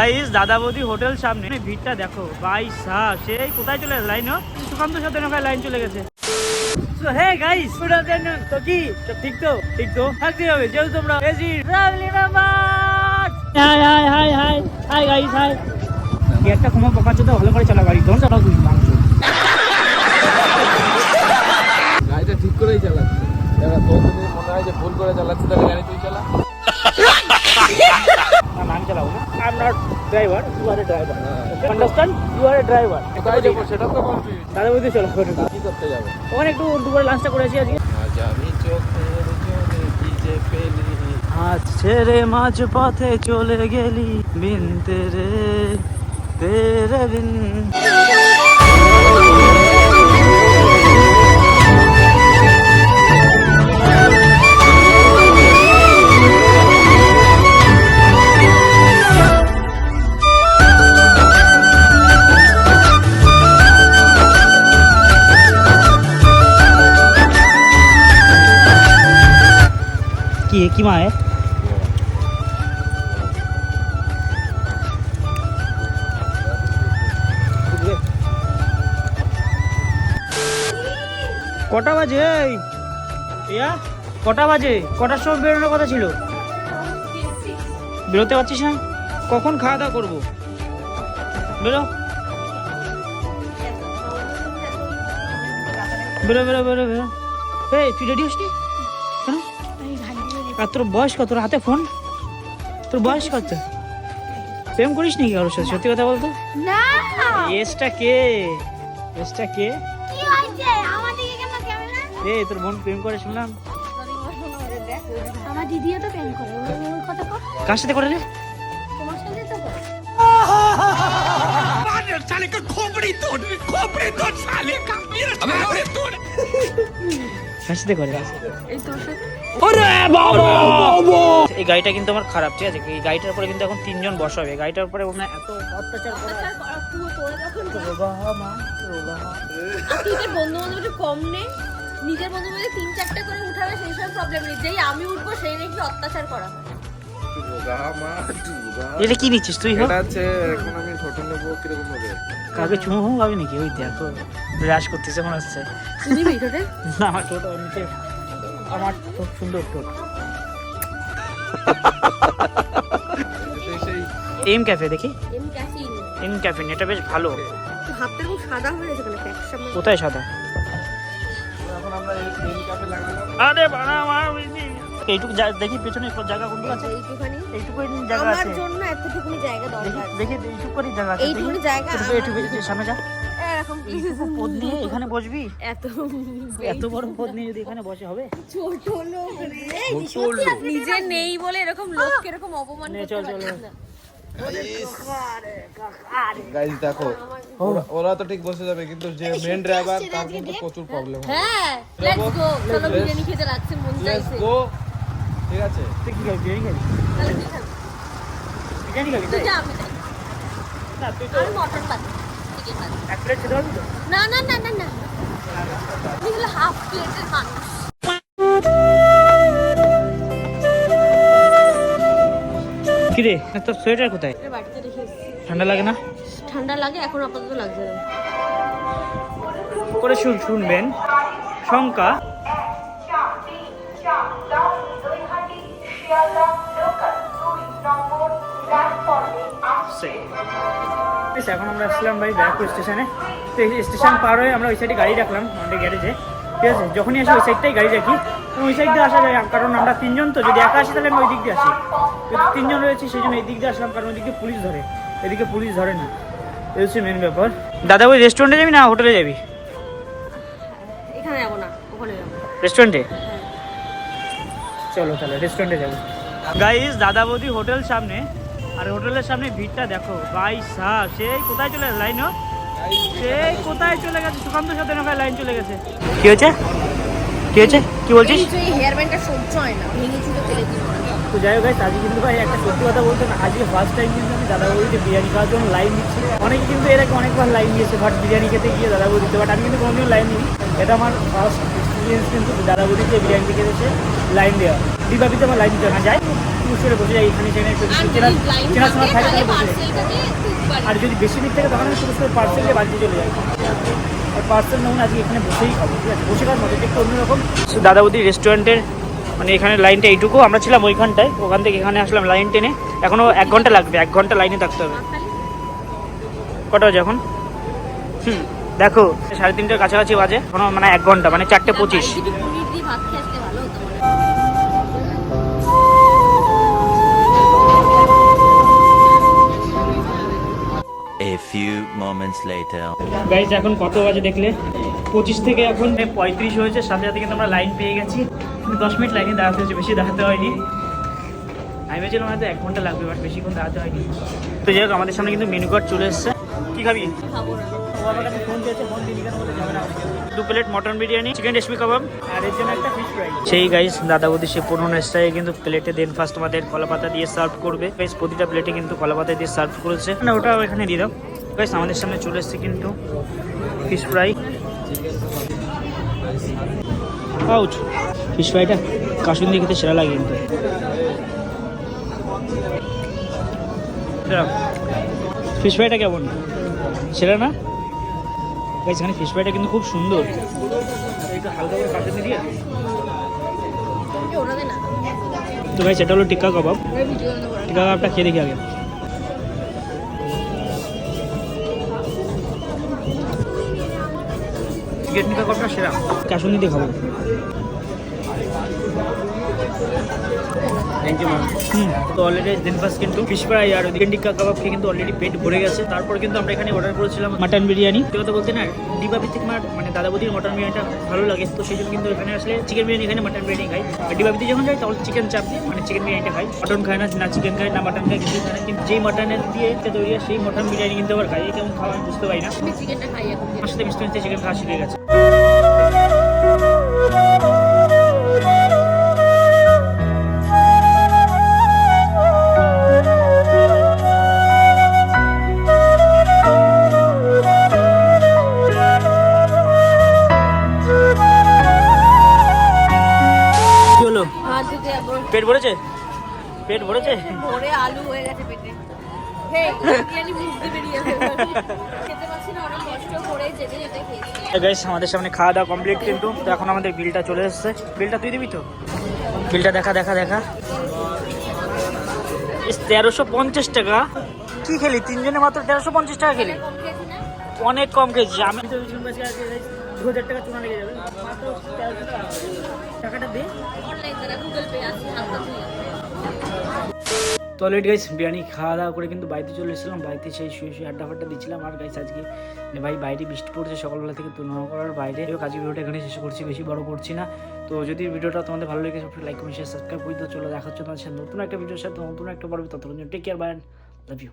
Guys দাদা hotel সামনে। ভিড়টা দেখো। ভাই সাহ সেই কোথায় চলে গেছে? লাইন সুকান্ত সাথে নৌকায় লাইন চলে গেছে? So hey guys good afternoon তো কি? ঠিক তো? ঠিক তো? থাকতে হবে? যেহেতু তোমরা এজি ট্রাভেলি members hi hi hi hi hi guys hi গেটটা কমা পকাচ্ছে তো ভালো করে চালা গাড়ি। দোন চালাও তুমি মাংস গাড়িটা ঠিক করেই চালাচ্ছে। মনে হয় যে ভুল করে চালাচ্ছে তাহলে গাড়ি তুই চালা। আমি চালাবো না I am not driver you are a driver understand you are a driver কোথায় যাব সেটা তো বলবি দাদা চলো। কি করতে যাব? ওখানে একটু দুপুরে লাঞ্চটা করেছি আজকে। আজ আমি চোখের ভিজে পেলি আজ ছেড়ে মাঝ পথে চলে গেলি বিন রে তেরে বিন কি কি মা है কটা বাজে? ইয়া, কটা বাজে? কটার সময় বেরোনোর কথা ছিল। বেরোতে পারছিস না? কখন খাওয়া দাওয়া করব? বেরো। বেরো বেরো বেরো বেরো। এই, তুই রেডি হসনি আর তোর বয়স কত? তোর হাতে ফোন তোর বয়স কত? প্রেম করিস নাকি কারোর সাথে? সত্যি কথা বলতো? না। এসটা কে? এসটা কে? কি হয়েছে? আমার দিকে কেন ক্যামেরা? রে তোর বোন প্রেম করে শুনলাম। আমার দিদিও তো প্রেম করে। কথা কার। সাথে করে রে? তোমার সাথে তো করে। কার সাথে করে এই তোর সাথে এই গাড়িটা কিন্তু আমার খারাপ ঠিক আছে? এই গাড়িটার উপরে কিন্তু এখন তিনজন বসা হবে গাড়িটার উপরে এত অত্যাচার করা বন্ধু কম নে নিজের বন্ধু বান্ধব তিন চারটে করে উঠাবে সেই সব প্রবলেম নেই যেই আমি উঠবো সেই নাকি অত্যাচার করা হয়। এটা কি নিচ্ছিস তুই এখন আমি ফটো নেব কীরকম হবে? কাকে চুমু পাবি নাকি? ওই দেখো ব্রাশ করতেছে মনে হচ্ছে। না আমার ঠোঁট নিচে আমার ঠোঁট সুন্দর ঠোঁট। এম ক্যাফে দেখি। এম ক্যাফে এটা বেশ ভালো। হাতটা খুব সাদা হয়ে গেছে কোথায় সাদা? আরে এইটুকু দেখি পেছনে জায়গা কোনটুকু আছে? এইটুখানি এইটুকু জায়গা আমার জন্য এতটুকুনি জায়গা দেখি দরকার। দেখি এইটুকু জায়গা আছে। এইটুকুনি জায়গা একটু সামনে যা। পদ নিয়ে এখানে বসবি? এত এত বড় পদ নিয়ে যদি এখানে বসে হবে? ছোট লোক রে। নিজে নেই বলে এরকম লোককে এরকম অপমান করতে চল, চল, পারছিস না। গাইস দেখো ওরা- তো ঠিক বসে যাবে কিন্তু যে মেন ড্রাইভার তার কিন্তু প্রচুর প্রবলেম হ্যাঁ লেটস গো চলো বিরিয়ানি খেতে রাখছে মন চাইছে। গো ঠিক আছে? তুই কি খাবি? বিরিয়ানি খাবি? তাহলে তুই খাবি? বিরিয়ানি খাবি তুই? যা আমি না তুই তো মটন পাচ্ছি না না না না না হাফ প্লেটের মানুষ কিরে তোর সোয়েটার কোথায় বাড়িতে রেখে ঠান্ডা লাগে না? ঠান্ডা লাগে এখন আপাতত লাগছে না। করে শুন শুনবেন শঙ্কা। বেশ, এখন আমরা আসলাম ভাই ব্যারাকপুর স্টেশনে। তো স্টেশন পার হয়ে আমরা ওই সাইডে গাড়ি রাখলাম আমাদের গ্যারেজে ঠিক আছে? যখনই আসি ওই সাইডটাই গাড়ি রাখি। ওই সাইড দিয়ে আসা যায় কারণ আমরা তিনজন তো যদি একা আসি তাহলে আমি ওই দিক দিয়ে আসি। তিনজন রয়েছে সেই জন্য এই দিক দিয়ে আসলাম কারণ ওই দিক দিয়ে পুলিশ ধরে। এদিকে পুলিশ ধরে না। এই হচ্ছে মেন ব্যাপার। দাদা ওই রেস্টুরেন্টে যাবি না হোটেলে যাবি? এখানে যাব না ওখানে যাব। রেস্টুরেন্টে চলো তাহলে রেস্টুরেন্টে যাব। গাইস দাদা বৌদি হোটেল সামনে। আর হোটেলের সামনে ভিড়টা দেখো। ভাই সাহ সেই কোথায় চলে গেছে? লাইন সেই কোথায় চলে গেছে? সুকান্ত সাথে লাইন চলে গেছে। কি হয়েছে? কি হয়েছে? কি বলছিস? হেয়ার ব্যান্ডটা সহ্য হয় না। ভেঙে চুলে ফেলে তো যাই হোক আজকে কিন্তু ভাই একটা সত্যি কথা বলতে না আজকে ফার্স্ট টাইম কিন্তু আমি দাদা বৌদিতে বিরিয়ানি খাওয়ার জন্য লাইন দিচ্ছি অনেকে কিন্তু এর আগে অনেকবার লাইন দিয়েছে বাট বিরিয়ানি খেতে গিয়ে দাদা বৌদিতে বাট আমি কিন্তু কোনোদিন লাইন দিই এটা আমার ফার্স্ট এক্সপিরিয়েন্স কিন্তু দাদা বৌদিতে বিরিয়ানি খেতে লাইন দেওয়া। দীপাবিতে আমার লাইন দিতে না যাই করে বসে যাই এখানে সেখানে একটু চেনা শোনা থাকে আর যদি বেশি দিক থেকে তখন আমি টুস করে পার্সেল দিয়ে বাড়িতে চলে যাই। আর পার্সেল নেই আজকে এখানে বসেই খাব ঠিক আছে? বসে খাওয়ার মজা একটু অন্যরকম। দাদাবুদি রেস্টুরেন্টের মানে এখানে লাইনটা এইটুকু আমরা ছিলাম ওইখানটায় ওখান থেকে এখানে আসলাম লাইন টেনে। এখনও এক ঘণ্টা লাগবে এক ঘণ্টা লাইনে থাকতে হবে। কটা বাজে এখন? হুম দেখো সাড়ে তিনটের কাছাকাছি বাজে এখনও মানে এক ঘণ্টা মানে চারটে পঁচিশ। গাইজ এখন কত বাজে দেখলে? পঁচিশ থেকে এখন পঁয়ত্রিশ হয়েছে সাথে সাথে কিন্তু আমরা লাইন পেয়ে গেছি। কিন্তু দশ মিনিট লাইনে দাঁড়াতে হয়েছে, বেশি দাঁড়াতে হয়নি। আমি ভেবেছিলাম হয়তো এক ঘণ্টা লাগবে বাট বেশিক্ষণ দাঁড়াতে হয়নি। তো যাই হোক, আমাদের সামনে কিন্তু মেনু কার্ড চলে এসছে। কি খাবি? দু plate mutton biryani chicken reshmi kabab আর এর জন্য একটা ফিশ ফ্রাই সেই গাইস দাদা বৌদি সে পুরনো স্টাইলে কিন্তু প্লেটে দেন ফার্স্ট আমাদের কলা পাতা দিয়ে সার্ভ করবে। গাইস প্রতিটা প্লেটে কিন্তু কলা পাতা দিয়ে সার্ভ করেছে। না ওটা এখানে দিয়ে দাও। গাইস আমাদের সামনে চলে এসছে কিন্তু ফিশ ফ্রাই আউট ফিশ ফ্রাইটা কাশুন দিয়ে খেতে সেরা লাগে কিন্তু। ফিশ ফ্রাইটা কেমন? সেরা না? এখানে ফিশ ফ্রাইটা কিন্তু খুব সুন্দর। তো গাইস এটা হলো টিক্কা কাবাব। টিক্কা কাবাবটা খেয়ে দেখি আগে। চিকেন নিতে কাবাবটা সেরা। কাশুনি দিয়ে খাব থ্যাংক ইউ ম্যাম তো অলরেডি দিন ফার্স্ট কিন্তু ফিশ ফ্রাই আর চিকেন টিক্কা কাবাব খেয়ে কিন্তু অলরেডি পেট ভরে গেছে। তারপর কিন্তু আমরা এখানে অর্ডার করেছিলাম মাটন বিরিয়ানি তো কথা বলতে না ডিবাবি থেকে আমার মানে দাদাবদির মটন বিরিয়ানিটা ভালো লাগে। তো সেই জন্য কিন্তু এখানে আসলে চিকেন বিরিয়ানি এখানে মাটন বিরিয়ানি খাই। আর ডিবাবিতে যখন যাই তখন চিকেন চাপ দিয়ে মানে চিকেন বিরিয়ানিটা খাই। মটন খাই না না চিকেন খাই না মাটন কিছু খাই না। কিন্তু যেই মাটনের দিয়ে তৈরি হয় সেই মটন বিরিয়ানি কিন্তু আবার খাই। কেমন খাওয়া আমি বুঝতে পারি না। আমি চিকেনটা খাই মিষ্টি মিষ্টি চিকেন খাওয়া শিখে গেছে। পেট ভরেছে? পেট ভরেছে? ভরে আলু হয়ে গেছে পেটে। আমাদের সামনে খাওয়া দাওয়া কমপ্লিট কিন্তু। এখন আমাদের বিলটা চলে এসেছে। বিলটা তুই দিবি তো? বিলটা দেখা দেখা দেখা। তেরোশো পঞ্চাশ টাকা? কি খেলি? তিনজনে মাত্র তেরোশো পঞ্চাশ টাকা খেলি? অনেক কম খেয়েছি আমি দু হাজার টাকা চুনা লেগে যাবে। টাকাটা দে। তো অলরেডি গাইস বিরিয়ানি খাওয়া দাওয়া করে কিন্তু বাড়িতে চলে এসেছিলাম। বাড়িতে সেই শুয়ে শুয়ে আড্ডা ফাড্ডা দিচ্ছিলাম। আর গাইস আজকে ভাই বাইরে বৃষ্টি পড়ছে সকালবেলা থেকে তুলনা করার বাইরে। আজকে ভিডিওটা এখানে শেষ করছি বেশি বড় করছি না। তো যদি ভিডিওটা তোমাদের ভালো লেগে সবসময় লাইক কমেন্ট শেয়ার সাবস্ক্রাইব করে দিও। চলো দেখাচ্ছ তোমার সাথে নতুন একটা ভিডিওর সাথে নতুন একটা পর্বে। ততক্ষণ take care bye love you